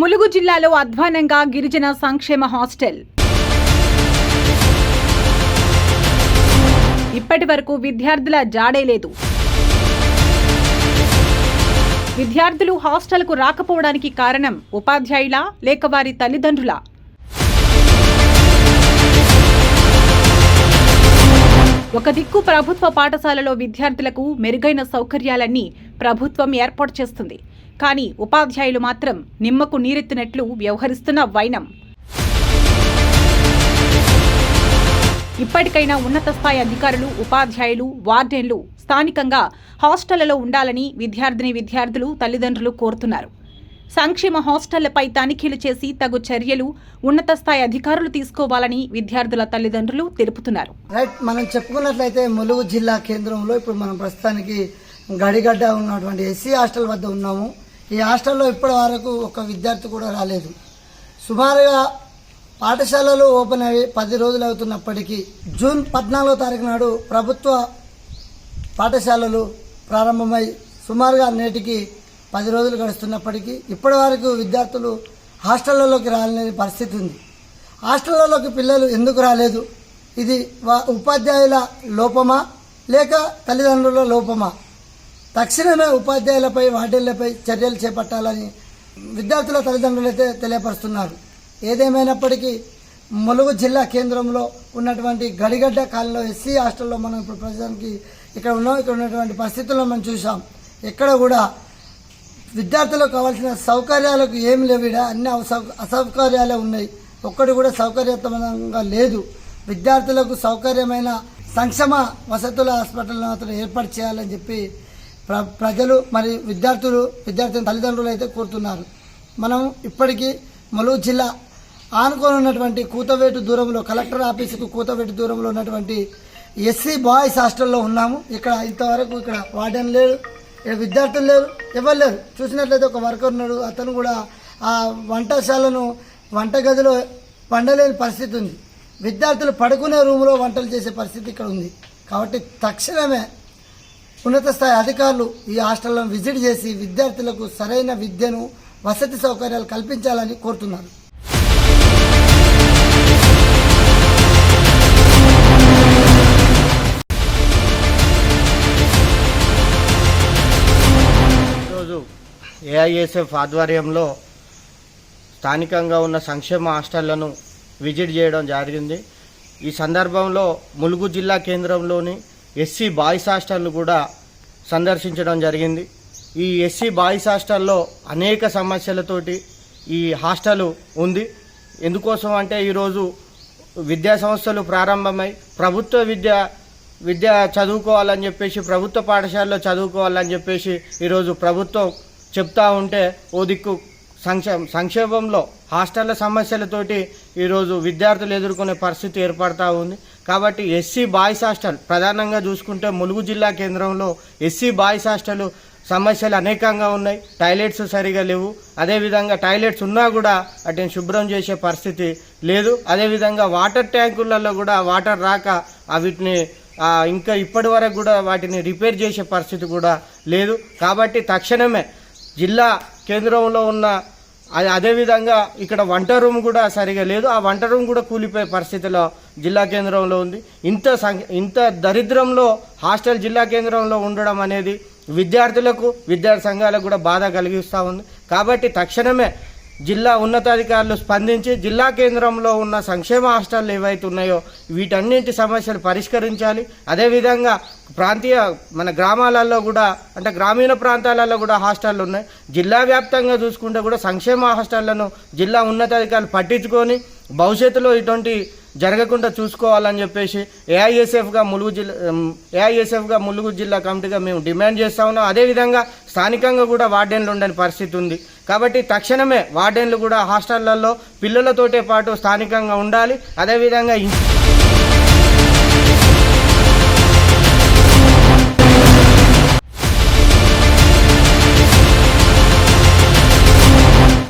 ములుగు జిల్లాలో అధ్వానంగా గిరిజన సంక్షేమ హాస్టల్. ఇప్పటి వరకు విద్యార్థుల జాడే లేదు. విద్యార్థులు హాస్టల్కు రాకపోవడానికి కారణం ఉపాధ్యాయుల లేక వారి తల్లిదండ్రుల. ఒక దిక్కు ప్రభుత్వ పాఠశాలలో విద్యార్థులకు మెరుగైన సౌకర్యాలన్నీ ప్రభుత్వం ఏర్పాటు చేస్తుంది. కానీ ఉపాధ్యాయులు మాత్రం నిమ్మకు నీరెత్తినట్లు వ్యవహరిస్తున్న వైనం. ఇప్పటికైనా ఉన్నత స్థాయి అధికారులు ఉపాధ్యాయులు వార్డెన్లు స్థానికంగా హాస్టళ్ళలో ఉండాలని విద్యార్థిని విద్యార్థులు తల్లిదండ్రులు కోరుతున్నారు. సంక్షేమ హాస్టళ్ళపై తనిఖీలు చేసి తగు చర్యలు ఉన్నత స్థాయి అధికారులు తీసుకోవాలని విద్యార్థుల తల్లిదండ్రులు తెలుపుతున్నారు. రైట్ మనం చెప్పుకున్నట్లయితే ములుగు జిల్లా కేంద్రంలో ఇప్పుడు మనం ప్రస్తుతానికి గడిగడ్డ ఉన్నటువంటి ఎస్సీ హాస్టల్ వద్ద ఉన్నాము. ఈ హాస్టల్లో ఇప్పటి వరకు ఒక విద్యార్థి కూడా రాలేదు. సుమారుగా పాఠశాలలు ఓపెన్ అయ్యి పది రోజులు అవుతున్నప్పటికీ జూన్ పద్నాలుగో తారీఖు నాడు ప్రభుత్వ పాఠశాలలు ప్రారంభమై సుమారుగా నేటికి పది రోజులు గడుస్తున్నప్పటికీ ఇప్పటి వరకు విద్యార్థులు హాస్టళ్ళలోకి రాలేని పరిస్థితి ఉంది. హాస్టళ్ళలోకి పిల్లలు ఎందుకు రాలేదు? ఇది వా- ఉపాధ్యాయుల లోపమా? లేక తల్లిదండ్రుల లోపమా? తక్షణమే ఉపాధ్యాయులపై వార్డెన్లపై చర్యలు చేపట్టాలని విద్యార్థుల తల్లిదండ్రులైతే తెలియపరుస్తున్నారు. ఏదేమైనప్పటికీ ములుగు జిల్లా కేంద్రంలో ఉన్నటువంటి గడిగడ్డ కాలంలో ఎస్సీ హాస్టల్లో మనం ఇప్పుడు ప్రస్తుతానికి ఇక్కడ ఉన్నాం. ఇక్కడ ఉన్నటువంటి పరిస్థితుల్లో మనం చూసాం ఎక్కడ కూడా విద్యార్థులకు కావాల్సిన సౌకర్యాలకు ఏమి లేవు అన్ని అసౌ- అసౌకర్యాలే ఉన్నాయి. ఒక్కటి కూడా సౌకర్యవంతంగా లేదు. విద్యార్థులకు సౌకర్యమైన సంక్షేమ వసతుల హాస్పిటల్ మాత్రం ఏర్పాటు చేయాలని చెప్పి ప్ర ప్రజలు మరి విద్యార్థులు విద్యార్థుల తల్లిదండ్రులు అయితే కోరుతున్నారు. మనం ఇప్పటికీ ములుగు జిల్లా ఆనుకొని ఉన్నటువంటి కూతవేటు దూరంలో కలెక్టర్ ఆఫీసుకు కూతవేటు దూరంలో ఉన్నటువంటి ఎస్సీ బాయ్స్ హాస్టల్లో ఉన్నాము. ఇక్కడ ఇంతవరకు ఇక్కడ వార్డెన్ లేడు. ఇక విద్యార్థులు లేరు ఎవరు లేరు. చూసినట్లయితే ఒక వర్కర్ ఉన్నాడు అతను కూడా ఆ వంటశాలను వంటగదిలో వండలేని పరిస్థితి ఉంది. విద్యార్థులు పడుకునే రూములో వంటలు చేసే పరిస్థితి ఇక్కడ ఉంది. కాబట్టి తక్షణమే ఉన్నత స్థాయి అధికారులు ఈ హాస్టల్లో విజిట్ చేసి విద్యార్థులకు సరైన విద్యను వసతి సౌకర్యాలు కల్పించాలని కోరుతున్నారు. ఏఐఎస్ఎఫ్ ఆధ్వర్యంలో స్థానికంగా ఉన్న సంక్షేమ హాస్టళ్ళను విజిట్ చేయడం జరిగింది. ఈ సందర్భంలో ములుగు జిల్లా కేంద్రంలోని ఎస్సీ బాయ్స్ హాస్టల్ను కూడా సందర్శించడం జరిగింది. ఈ ఎస్సీ బాయ్స్ హాస్టల్లో అనేక సమస్యలతోటి ఈ హాస్టల్ ఉంది. ఎందుకోసం అంటే ఈరోజు విద్యా సంస్థలు ప్రారంభమై ప్రభుత్వ విద్య విద్య చదువుకోవాలని చెప్పేసి ప్రభుత్వ పాఠశాలలో చదువుకోవాలని చెప్పేసి ఈరోజు ప్రభుత్వం చెప్తా ఉంటే ఓ దిక్కు సంక్షేమ సంక్షేమంలో హాస్టళ్ళ సమస్యలతోటి ఈరోజు విద్యార్థులు ఎదుర్కొనే పరిస్థితి ఏర్పడతా ఉంది. కాబట్టి ఎస్సీ బాయ్స్ హాస్టల్ ప్రధానంగా చూసుకుంటే ములుగు జిల్లా కేంద్రంలో ఎస్సీ బాయ్స్ హాస్టల్ సమస్యలు అనేకంగా ఉన్నాయి. టాయిలెట్స్ సరిగా లేవు. అదేవిధంగా టాయిలెట్స్ ఉన్నా కూడా వాటిని శుభ్రం చేసే పరిస్థితి లేదు. అదేవిధంగా వాటర్ ట్యాంకులలో కూడా వాటర్ రాక వీటిని ఇంకా ఇప్పటి వరకు కూడా వాటిని రిపేర్ చేసే పరిస్థితి కూడా లేదు. కాబట్టి తక్షణమే జిల్లా కేంద్రంలో ఉన్న అదే- అదేవిధంగా ఇక్కడ వంట రూమ్ కూడా సరిగా లేదు. ఆ వంట రూమ్ కూడా కూలిపోయే పరిస్థితిలో జిల్లా కేంద్రంలో ఉంది. ఇంత ఇంత దరిద్రంలో హాస్టల్ జిల్లా కేంద్రంలో ఉండడం అనేది విద్యార్థులకు విద్యార్థి సంఘాలకు కూడా బాధ కలిగిస్తూ ఉంది. కాబట్టి తక్షణమే జిల్లా ఉన్నతాధికారులు స్పందించి జిల్లా కేంద్రంలో ఉన్న సంక్షేమ హాస్టళ్ళు ఏవైతే ఉన్నాయో వీటన్నింటి సమస్యలు పరిష్కరించాలి. అదేవిధంగా ప్రాంతీయ మన గ్రామాలలో కూడా అంటే గ్రామీణ ప్రాంతాలలో కూడా హాస్టళ్ళు ఉన్నాయి. జిల్లా వ్యాప్తంగా చూసుకుంటే కూడా సంక్షేమ హాస్టళ్ళను జిల్లా ఉన్నతాధికారులు పట్టించుకొని భవిష్యత్తులో ఇటువంటి జరగకుండా చూసుకోవాలని చెప్పేసి ఏఐఎస్ఎఫ్గా ములుగు జిల్లా ఏఐఎస్ఎఫ్గా ములుగు జిల్లా కమిటీగా మేము డిమాండ్ చేస్తా ఉన్నాం. అదేవిధంగా స్థానికంగా కూడా వార్డెన్లు ఉండని పరిస్థితి ఉంది. కాబట్టి తక్షణమే వార్డెన్లు కూడా హాస్టళ్ళలో పిల్లలతోటే పాటు స్థానికంగా ఉండాలి. అదేవిధంగా